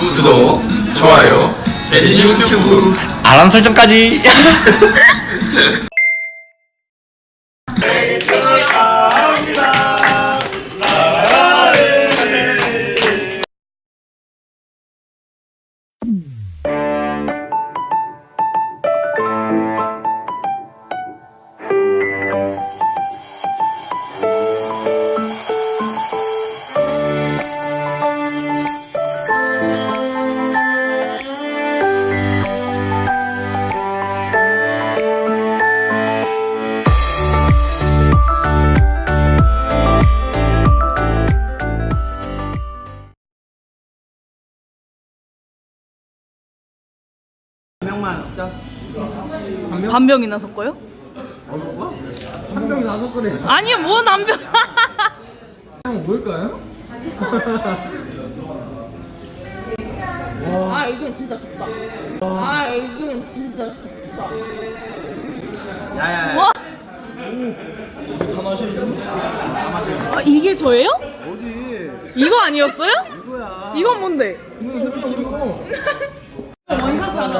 구독, 좋아요, 돼지 유튜브. 알람 설정까지. 반 병이나 섞어요? 한 병이 다섯 그래. 아니요, 뭔 반병? 형 뭘까요? 아, 이건 진짜 좋다. 아, 이건 진짜 좋다. 야야야. 와. 아, 이게 저예요? 뭐지? 이거 아니었어요? 이거야. 이건 뭔데? 이거 새로 시키고.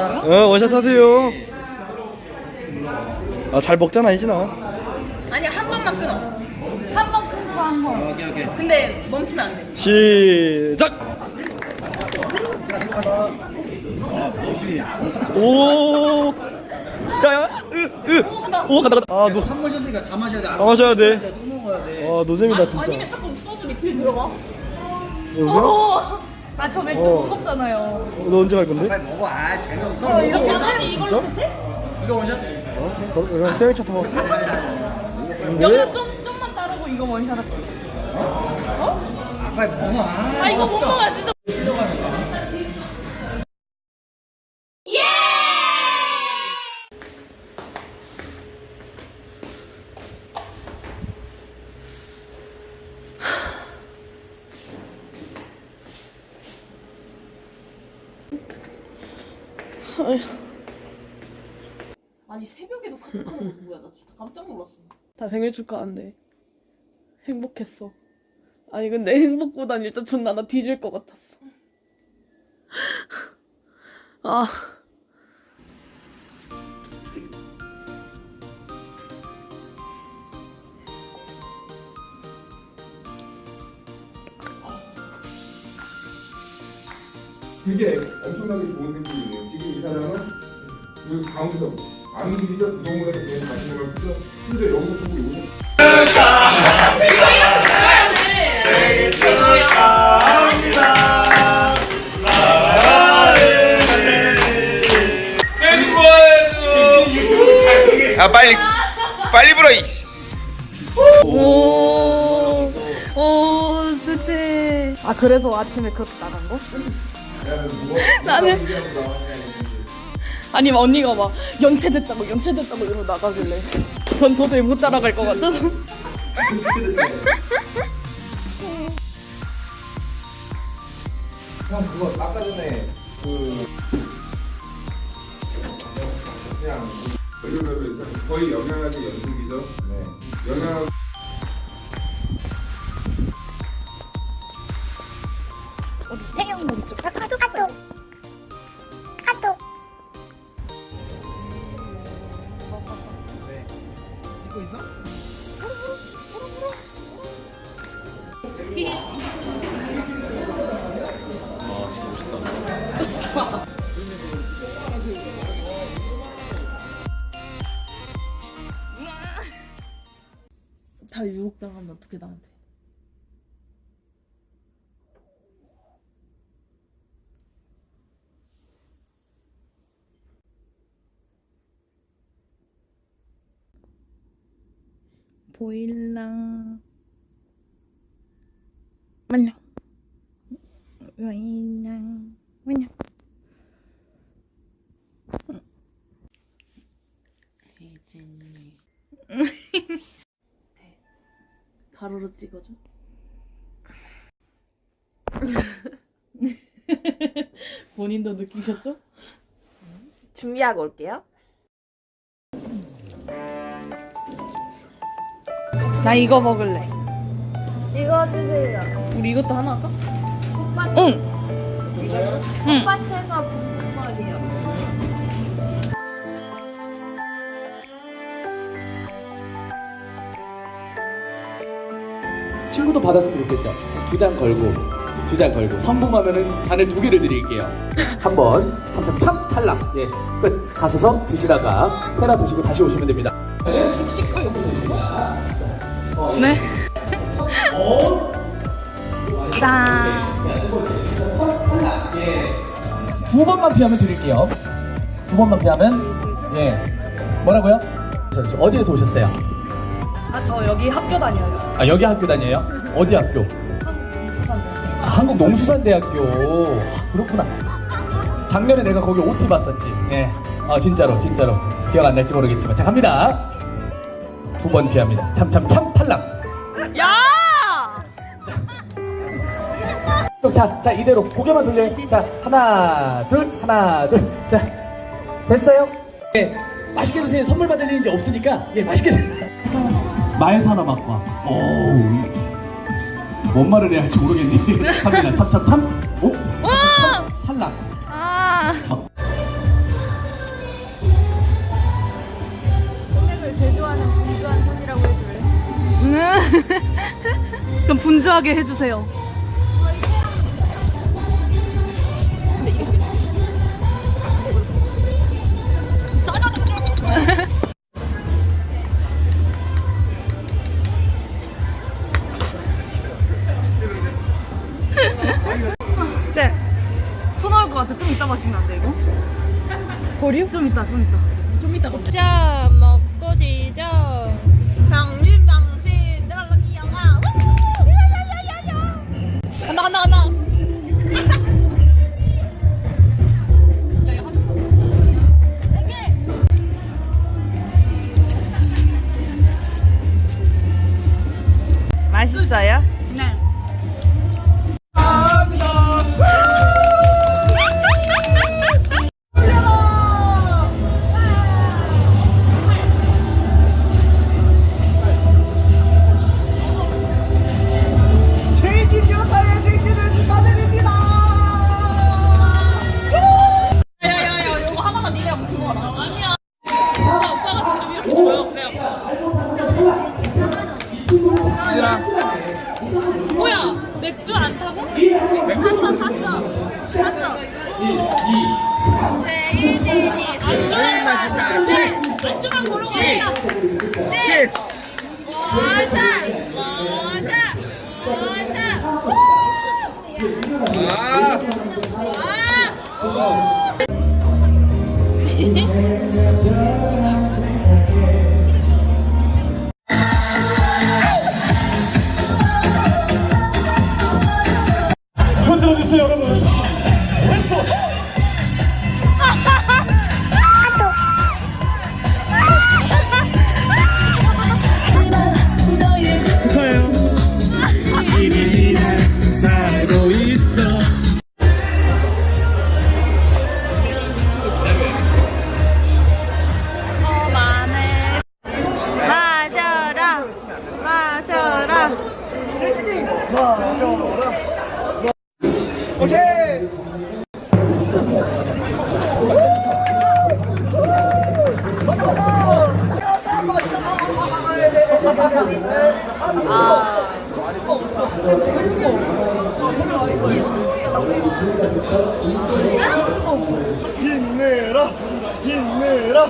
어 원샷 하세요. 아 잘 먹잖아 이진아. 아니, 한 번만 끊어. 한 번 끊고 한 번. 오케이, 오케이. 근데 멈추면 안 돼. 시작. 오. 야야. 으으. 오 간다 간다. 아노 한번 셨으니까 다 마셔야 돼. 다 마셔야 돼. 또 먹어야 돼. 아 노잼이다 진짜. 아니면 자꾸 소주 리필 들어가. 여보세요? 어. 아, 저 맥주 어. 무겁잖아요. 어, 너 언제 갈 건데? 빨리 먹어. 아 재미없어. 어, 이렇게 아니, 이걸로 대체? 이거 원샷. 어? 저 그냥 생일차 타고. 여기서 좀, 좀만 따르고 이거 원샷 할게. 아 빨리 먹어. 아, 아, 이거 못 먹어, 진짜. 아니 새벽에도 카톡하는 거 뭐야 나 진짜 깜짝 놀랐어 다 생일 축하한대. 행복했어. 아니 근데 행복보단 일단 존나 나 뒤질 것 같았어. 아. 되게 엄청나게 좋은 생각이네요. 지금 이 사람은 그 강우석, 안기적 제일 맛있는 걸 쓰죠. 근데 여기서 보고 여기서 아 빨리 빨리 불어 이. 오. 오, 스테. 아 그래서 아침에 그렇게 나간 거? 나는 아니 언니가 막 연체됐다고 연체됐다고 이러고 나가길래 전 도저히 못 따라갈 것 같아서 형 그거 아까 전에 그 그냥 거의 영양학의 연속이죠. 네. 영양 다 유혹당하면 어떻게 나한테? 보일랑 말랑. 말랑 혜진이 가로로 찍어줘 본인도 느끼셨죠? 준비하고 올게요. 나 이거 먹을래 이거 주세요. 우리 이것도 하나 할까? 오빠 응그 리고도 받았으면 좋겠죠. 두 장 걸고 두 장 걸고 성공하면은 잔을 두 개를 드릴게요. 한번 참참참 탈락. 예, 끝. 가셔서 드시다가 테라 드시고 다시 오시면 됩니다. 씩씩하게 부탁드립니다. 네. 짠. 두 번만 피하면 드릴게요. 두 번만 피하면 예 뭐라고요? 어디에서 오셨어요? 아, 저 여기 학교 다녀요. 아 여기 학교 다녀요? 어디 학교? 아, 한국 농수산대학교 아, 그렇구나. 작년에 내가 거기 OT 봤었지. 예. 아 진짜로 진짜로 기억 안 날지 모르겠지만 자 갑니다. 두 번 피합니다. 참 참 참 탈락. 야! 자, 자 이대로 고개만 돌려요. 자 하나 둘 하나 둘. 자 됐어요? 예. 맛있게 드세요. 선물 받을 일이 이제 없으니까 예 맛있게 드세요. 말산업학과. 오. 뭔 말을 해야 할지 모르겠네. 갑니다. 참참참. 오. 참, 탈락. 아. 그럼 분주하게 해주세요. 이따 마시면 안 돼, 이거? 버려? 좀 이따, 좀 이따. 좀 이따 먹자. 자 먹고 지죠. 당신 당신 내가 럭키 영아. 간다 간다 간다. 맛있어요? 네. 와자 와 아. 힘내라 힘내라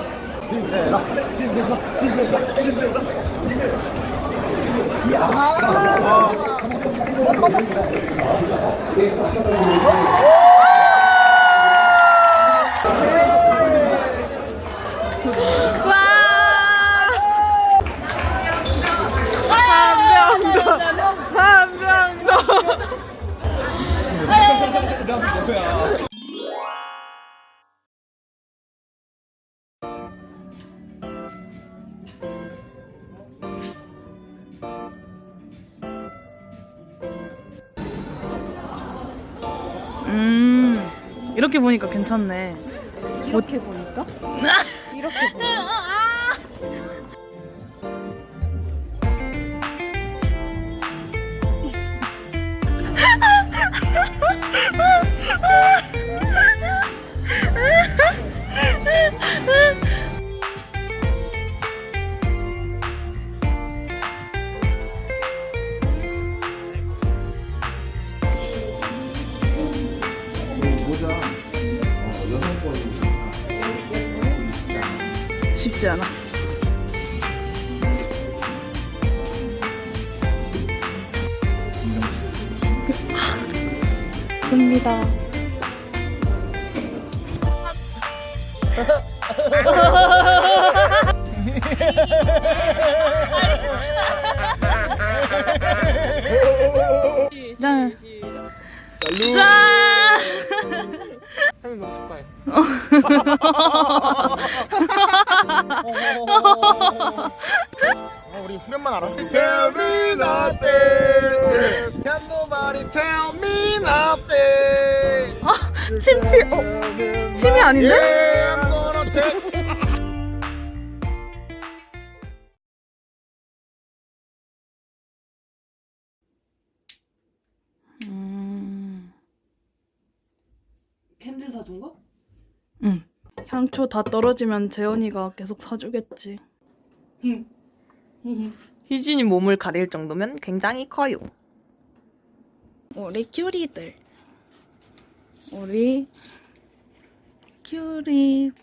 힘내라 힘내라 힘내라 힘내라 이 야 보니까 괜찮네. 이렇게 보니까? 이렇게 보니까. 어, 어, 아! 쉽지 않았어. 습니다. 짠. 우리 후렴만 알아. Tell me nothing. Can nobody tell me nothing. 침티 어 침이 아닌데? Yeah, I'm gonna take. 캔들 사준 거? 응. 향초 다 떨어지면 재현이가 계속 사주겠지. 희진이 몸을 가릴 정도면 굉장히 커요. 우리 큐리들. 우리 큐리들.